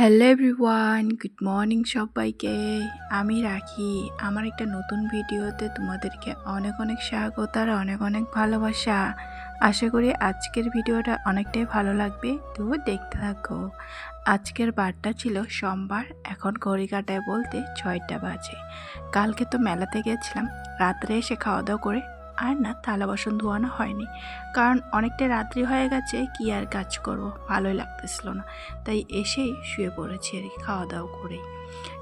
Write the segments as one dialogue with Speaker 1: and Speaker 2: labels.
Speaker 1: Hello everyone good morning সবাইকে। আমি রাখি। আমার একটা নতুন ভিডিওতে তোমাদেরকে অনেক অনেক স্বাগত আর অনেক অনেক ভালোবাসা। আশা করি আজকের ভিডিওটা অনেকটাই ভালো লাগবে তো দেখতে থাকো। আজকের বারটা ছিল সোমবার, এখন ঘড়ি কাটায় বলতে ছয়টা বাজে। কালকে তো মেলাতে গেছিলাম, রাত্রে এসে খাওয়া দাওয়া করে আর না থালা বাসন ধোয়ানো হয়নি। কারণ অনেকটা রাত্রি হয়ে গেছে, কি আর কাজ করব? ভালোই লাগতেছিল না। তাই এসেই শুয়ে পড়েছি আর খাওয়া দাওয়া করেই।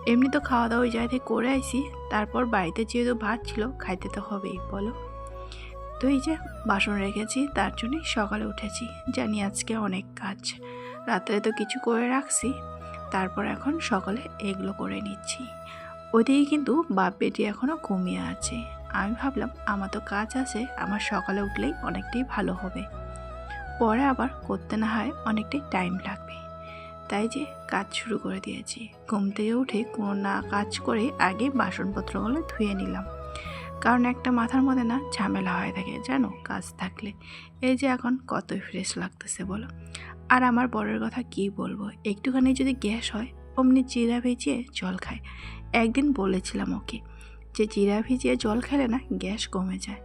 Speaker 1: এমনি তো খাওয়া দাওয়া ওই জায়গা থেকে করে আইসি তারপর বাড়িতে যেহেতু ভাত ছিল, খাইতে তো হবেই, বলো? তো এই যে বাসন রেখেছি, তার জন্যই সকালে উঠেছি। জানি আজকে অনেক কাজ। রাত্রে তো কিছু করে রাখছি, তারপর এখন সকালে এগুলো করে নিচ্ছি। ওইদিকে কিন্তু বাপ বেটি এখনও ঘুমিয়ে আছে। আমি ভাবলাম আমার তো কাজ আছে, আমার সকালে উঠলেই অনেকটাই ভালো হবে। পরে আবার করতে না হয় অনেকটাই টাইম লাগবে। তাই যে কাজ শুরু করে দিয়েছি। ঘুম থেকে উঠে কোনো না কাজ করে আগে বাসনপত্রগুলো ধুয়ে নিলাম। কারণ একটা মাথার মধ্যে না ঝামেলা হয়ে থাকে, জানো? কাজ থাকলে। এই যে এখন কতই ফ্রেশ লাগতেছে বলো। আর আমার বরের কথা কি বলব? একটুখানি যদি গ্যাস হয়, অমনি জিরা ভেজিয়ে জল খায়। একদিন বলেছিলাম ওকে। যে জিরা ভিজিয়ে জল খেলে না গ্যাস কমে যায়।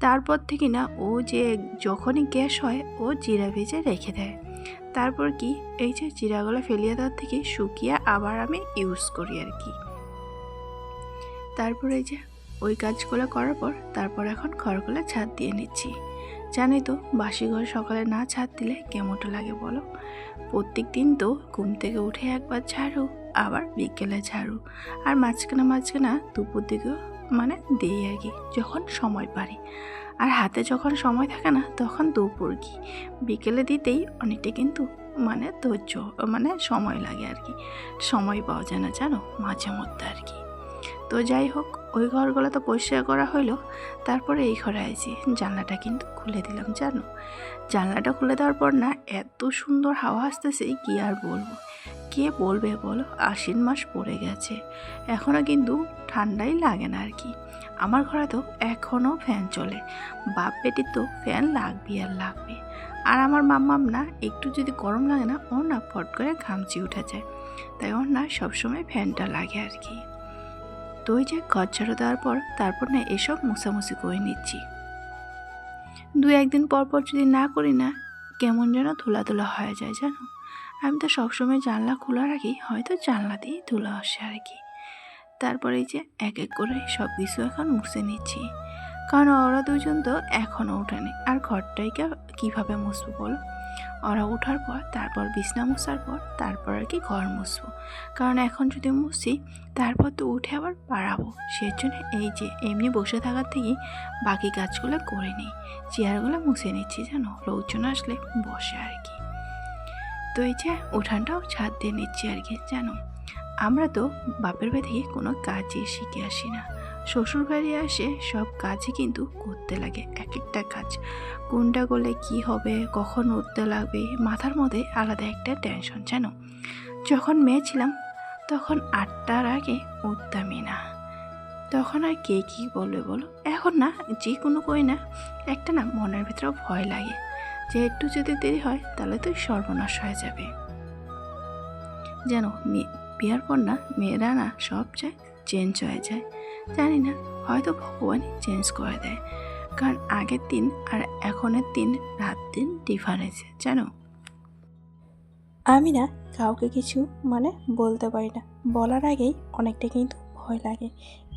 Speaker 1: তারপর থেকে না ও যে যখনই গ্যাস হয়, ও জিরা ভিজে রেখে দেয়। তারপর কি? এই যে জিরাগুলো ফেলিয়ে দেওয়ার থেকে শুকিয়ে আবার আমি ইউজ করি আর কি। তারপর এই যে ওই কাজগুলো করার পর তারপর এখন ঘরগুলো ছাদ দিয়ে নিচ্ছি। জানি তো বাসি ঘর সকালে না ছাদ দিলে কেমনটা লাগে বলো? প্রত্যেক দিন তো ঘুম থেকে উঠে একবার ঝাড়ু আবার বিকেলে ঝাড়ু। আর মাঝখানে মাঝখানে দুপুর দিকেও মানে দিই আর কি, যখন সময় পারি। আর হাতে যখন সময় থাকে না, তখন দুপুর কি। বিকেলে দিতেই অনেকটা কিন্তু মানে ধৈর্য মানে সময় লাগে আর কি। সময় পাওয়া যায় না, জানো? মাঝে মধ্যে আর কি। তো যাই হোক, ওই ঘরগুলো তো পরিষ্কার করা হইল। তারপরে এই ঘরে আইছি। জানলাটা কিন্তু খুলে দিলাম, জানো? জানলাটা খুলে দেওয়ার পর না, এত সুন্দর হাওয়া আসতেছে, কি আর বলব? কে বলবে, বলো, আশ্বিন মাস পড়ে গেছে। এখনও কিন্তু ঠান্ডাই লাগে না আর কি। আমার ঘরে তো এখনও ফ্যান চলে। বাপ বেটির তো ফ্যান লাগবে আর লাগবে। আর আমার মাম্মাম না, একটু যদি গরম লাগে না, ওর না ফট করে ঘামচি উঠে যায়। তাই ওর না সবসময় ফ্যানটা লাগে আর কি। তো ওই যে ঘর ঝাড়ু দেওয়ার পর তারপর না এসব মুছামুছি করে নিচ্ছি। দু একদিন পর পর যদি না করি না, কেমন যেন ধুলা ধুলা হয়ে যায়, জানো? আমি তো সবসময় জানলা খোলা রাখি হয়তো জানলা দিয়েই ধুলা আসে আর কি। তারপরে এই যে এক এক করে সব কিছু এখন মুছে নিচ্ছি। কারণ ওরা দুজন তো এখনও ওঠেনি। আর ঘরটাইকে কীভাবে মুছবো বলো? ওরা ওঠার পর, তারপর বিছনা মুছার পর, তারপর আর কি ঘর মুছবো। কারণ এখন যদি মুছি, তারপর তো উঠে আবার পাড়াবো। সেজন্য এই যে এমনি বসে থাকার থেকেই বাকি কাজগুলো করে নিই। চেয়ারগুলো মুছে নিচ্ছি জানো লোকজন আসলে বসে আর কি। তো এই যে উঠানটাও ছাদ দিয়ে নিচ্ছি আর কি, জানো? আমরা তো বাপের বাড়ি কোনো কাজই শিখে আসি না। শ্বশুর বাড়ি আসে সব কাজই কিন্তু করতে লাগে, এক একটা কাজ। কোনটা করলে কি হবে, কখন উঠতে লাগবে, মাথার মধ্যে আলাদা একটা টেনশন জানো? যখন মেয়ে ছিলাম, তখন আটটার আগে উঠতামই না। তখন আর কে কী বলবে বলো? এখন না যে কোনো কই না, একটা না মনের ভিতরেও ভয় লাগে। যে একটু যদি দেরি হয়, তাহলে তো সর্বনাশ হয়ে যাবে। যেন বিয়ার পর না মেয়েরা না সব চায় চেঞ্জ হয়ে যায়। জানি না, হয়তো ভগবানই চেঞ্জ করে দেয়। কারণ আগের দিন আর এখনের দিন, রাত দিন ডিফারেন্স জানো?
Speaker 2: আমি না কাউকে কিছু মানে বলতে পারি না। বলার আগেই অনেকটা কিন্তু ভয় লাগে।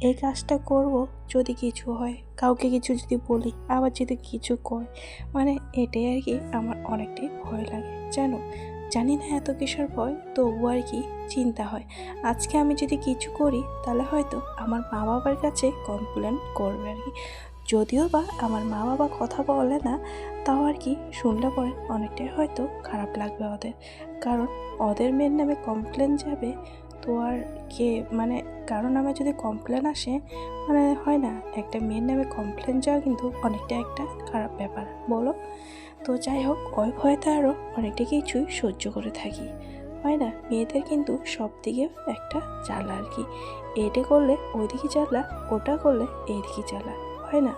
Speaker 2: এই কাজটা করব যদি কিছু হয়। কাউকে কিছু যদি বলি, আবার যদি কিছু কয় মানে এটাই আর কি আমার অনেকটাই ভয় লাগে। জানো, জানি না এত কিসের ভয় তবু আর কি চিন্তা হয়। আজকে আমি যদি কিছু করি, তাহলে হয়তো আমার মা বাবার কাছে কমপ্লেন করবে আর কি। যদিও বা আমার মা বাবা কথা বলে না, তাও আর কি শুনলে পরে অনেকটাই হয়তো খারাপ লাগবে ওদের। কারণ ওদের মেয়ের নামে কমপ্লেন যাবে তো আর কে মানে কারও নামে যদি কমপ্লেন আসে মানে হয় না, একটা মেয়ের নামে কমপ্লেন যাওয়া কিন্তু অনেকটা একটা খারাপ ব্যাপার, বলো? তো যাই হোক, ওই ভয়তে আরও অনেকটা কিছুই সহ্য করে থাকি, হয় না? মেয়েদের কিন্তু সব দিকে একটা জ্বালা আর কি, এটা করলে ওইদিকে জ্বালা, ওটা করলে এইদিকে জ্বালা, হয় না?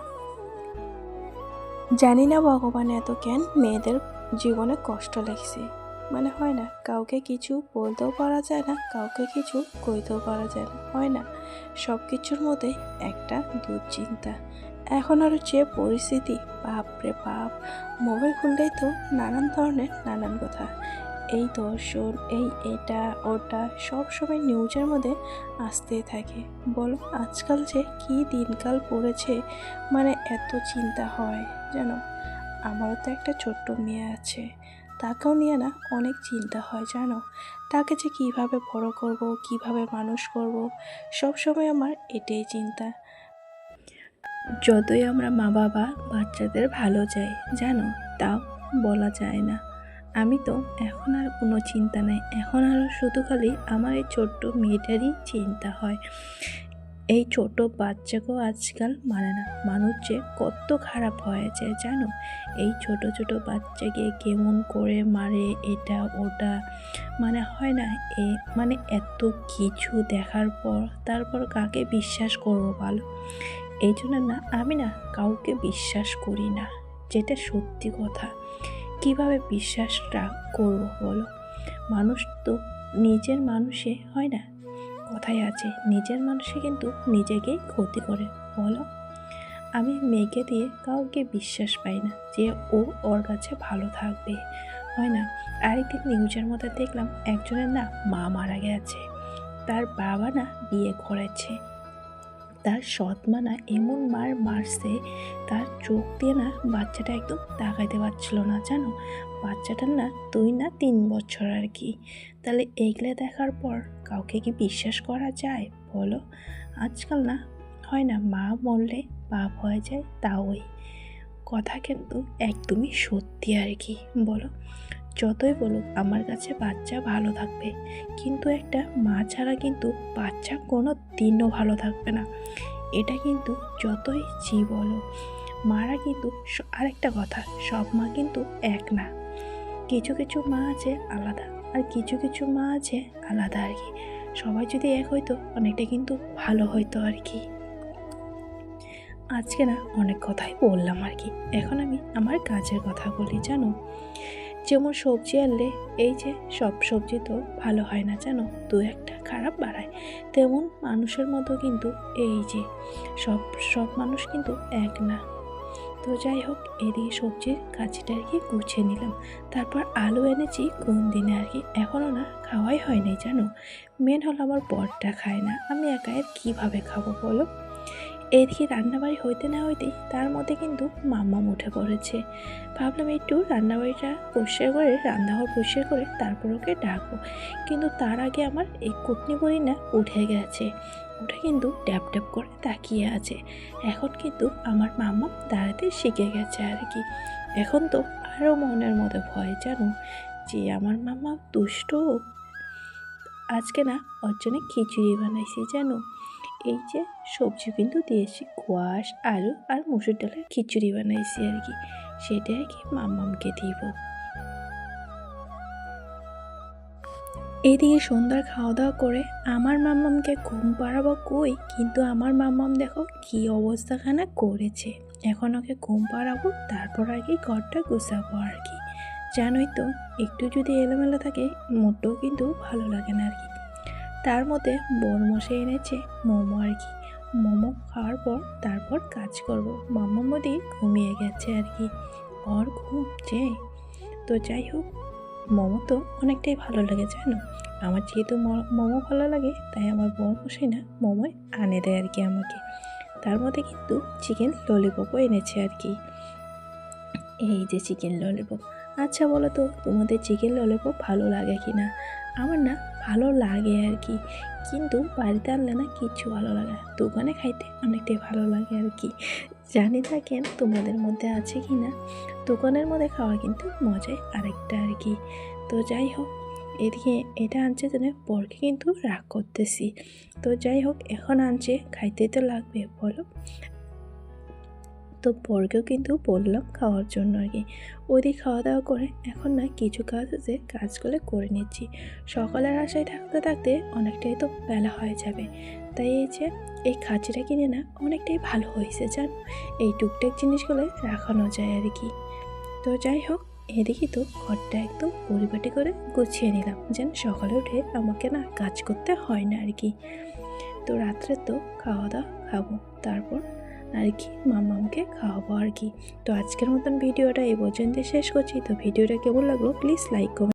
Speaker 2: জানি না ভগবান এত কেন মেয়েদের জীবনে কষ্ট লেগেছে। মানে হয় না, কাউকে কিছু বলতেও পারা যায় না, কাউকে কিছু কইতেও পারা যায় না, হয় না। সব কিছুর মধ্যে একটা দুশ্চিন্তা। এখন আরও যে পরিস্থিতি বাপরে বাপ, মোবাইল খুললেই তো নানান ধরনের নানান কথা। এই দর্শন, এই এটা, ওটা সব সময় নিউজের মধ্যে আসতেই থাকে। বলো, আজকাল যে কী দিনকাল পড়েছে মানে এত চিন্তা হয়, জানো? আমারও তো একটা ছোট্ট মেয়ে আছে। তাকেও নিয়ে না অনেক চিন্তা হয়, জানো? তাকে যে কীভাবে বড় করব, কীভাবে মানুষ করব সব সময় আমার এটাই চিন্তা।
Speaker 1: যতই আমরা মা বাবা, বাচ্চাদের ভালো চাই, জানো? তাও বলা যায় না। আমি তো এখন আর কোনো চিন্তা নেই। এখন আর শুধু খালি আমার এই ছোট্ট মেয়েটারই চিন্তা হয়। এই ছোট বাচ্চাকেও আজকাল মানে না, মানুষ যে কত খারাপ হয়েছে জানো? এই ছোট ছোট বাচ্চাকে কেমন করে মারে এটা, ওটা মানে হয় না, এ মানে এত কিছু দেখার পর তারপর কাকে বিশ্বাস করব ভালো এই জন্য না, আমি না কাউকে বিশ্বাস করি না, যেটা সত্যি কথা। কীভাবে বিশ্বাসটা করব বলো? মানুষ তো নিজের মানুষে, হয় না? কথাই আছে, নিজের মানুষে কিন্তু নিজেকে ক্ষতি করে, বলো? আমি মেয়েকে দিয়ে কাউকে বিশ্বাস পাই না যে ও ওর কাছে ভালো থাকবে, হয় না? আরেকদিন নিউজের মধ্যে দেখলাম একজনের না মা মারা গেছে, তার বাবা না বিয়ে করেছে। তার সৎ মা না এমন মার মারছে, তার চোখ দিয়ে না বাচ্চাটা একদম তাকাইতে পারছিল না, জানো? বাচ্চাটার না দুই না তিন বছর আর কি। তাহলে এইগুলো দেখার পর কাউকে কি বিশ্বাস করা যায়? বলো। আজকাল না হয় না মা মরলে বাপ হয়ে যায় তাওই কথা কিন্তু একদমই সত্যি আর কি, বলো। যতই বলুক, আমার কাছে বাচ্চা ভালো থাকবে। কিন্তু একটা মা ছাড়া কিন্তু বাচ্চা কোনো দিনও ভালো থাকবে না। এটা কিন্তু যতই জি বলো, মারা কিন্তু আরেকটা কথা, সব মা কিন্তু এক না। কিছু কিছু মা আছে আলাদা, আর কিছু কিছু মা আছে আলাদা আর কি। সবাই যদি এক হইতো, অনেকটা কিন্তু ভালো হইতো আর কি। আজকে না অনেক কথাই বললাম আর কি। এখন আমি আমার কাজের কথা বলি, জানো? যেমন সবজি আনলে, এই যে সব সবজি তো ভালো হয় না জানো? দু একটা খারাপ বাড়ায়। তেমন মানুষের মতো কিন্তু এই যে সব সব মানুষ কিন্তু এক না। তো যাই হোক, এদিকে সবজির কাছিটা আর কি গুছিয়ে নিলাম। তারপর আলু এনেছি কোন দিনে আর কি? এখনও না খাওয়াই হয়নি জানো? মেন হলো আমার বরটা খায় না। আমি একা এর কীভাবে খাব বলো? এদিকে রান্নাবাড়ি হইতে না হইতেই তার মধ্যে কিন্তু মাম্মা উঠে পড়েছে। ভাবলাম একটু রান্নাবাড়িটা পরিষ্কার করে, রান্নাঘর পরিষ্কার করে তারপর ওকে ডাকবো। কিন্তু তার আগে আমার এই কুটনি বড়ি না উঠে গেছে। উঠে কিন্তু ট্যাপ ট্যাপ করে তাকিয়ে আছে। এখন কিন্তু আমার মাম্মা দাঁড়াতে শিখে গেছে আর কি। এখন তো আরও মনের মতো ভয়, জানো? যে আমার মাম্মা দুষ্ট আজকে না ওর জন্য খিচুড়ি বানাইছি, জানো? এই যে সবজি কিন্তু দিয়েছি, কোয়াশ, আলু আর মুসুর ডালের খিচুড়ি বানাইছি আর কি। সেটা আর কি মাম্মামকে দিব। এইদিকে সন্ধ্যার খাওয়া দাওয়া করে আমার মাম্মামকে ঘুম পাড়াবো কই? কিন্তু আমার মাম্মাম দেখো কি অবস্থাখানা করেছে। এখন ওকে ঘুম পাড়াবো, তারপর আর কি ঘরটা গুছাবো আর কি। জানোই তো, একটু যদি এলোমেলো থাকে, মোটেও কিন্তু ভালো লাগে না আর কি। তার মধ্যে বরমশে এনেছে মোমো আর কি। মোমো খাওয়ার পর তারপর কাজ করব। মাম্মা মোদি ঘুমিয়ে গেছে আর কি। ওর ঘুম যে। তো যাই হোক, মোমো তো অনেকটাই ভালো লাগে, জানো? আমার যেহেতু মোমো ভালো লাগে, তাই আমার বরমশাই না মোমোয় আনে দেয় আর কি আমাকে। তার মধ্যে কিন্তু চিকেন ললিপপও এনেছে আর কি। এই যে চিকেন ললিপপ আচ্ছা বলো তো, তোমাদের চিকেন ললিপপ ভালো লাগে কি না আমার না ভালো লাগে আর কি। কিন্তু বাড়িতে আনলে না কিচ্ছু ভালো লাগে না। দোকানে খাইতে অনেকটাই ভালো লাগে আর কি। জানি না কেন তোমাদের মধ্যে আছে কি না। দোকানের মধ্যে খাওয়া কিন্তু মজাই আরেকটা আর কি। তো যাই হোক, এদিকে এটা আনছে জন্য পরকে কিন্তু রাগ করতেছি। তো যাই হোক, এখন আনছে, খাইতে তো লাগবে, বলো। তো পরকেও কিন্তু বললাম খাওয়ার জন্য আর কি। ওদিক খাওয়া দাওয়া করে এখন না কিছু কাজ আছে, কাজগুলো করে নিচ্ছি। সকালের আশায় থাকতে থাকতে অনেকটাই তো বেলা হয়ে যাবে। তাই এই যে এই খাঁচিটা কিনে না অনেকটাই ভালো হয়েছে, জান? এই টুকটাক জিনিসগুলো রাখানো যায় আর কি। তো যাই হোক,
Speaker 2: এদিকে তো ঘরটা একদম পরিপাটি করে গুছিয়ে নিলাম। যেন সকালে উঠে আমাকে না কাজ করতে হয় না আর কি। তো রাত্রে তো খাওয়া দাওয়া খাব, তারপর আর কি মামাকে খাওয়াবো আর কি। তো আজকের মতন ভিডিওটা এই পর্যন্ত শেষ করছি। তো ভিডিওটা কেমন লাগল প্লিজ লাইক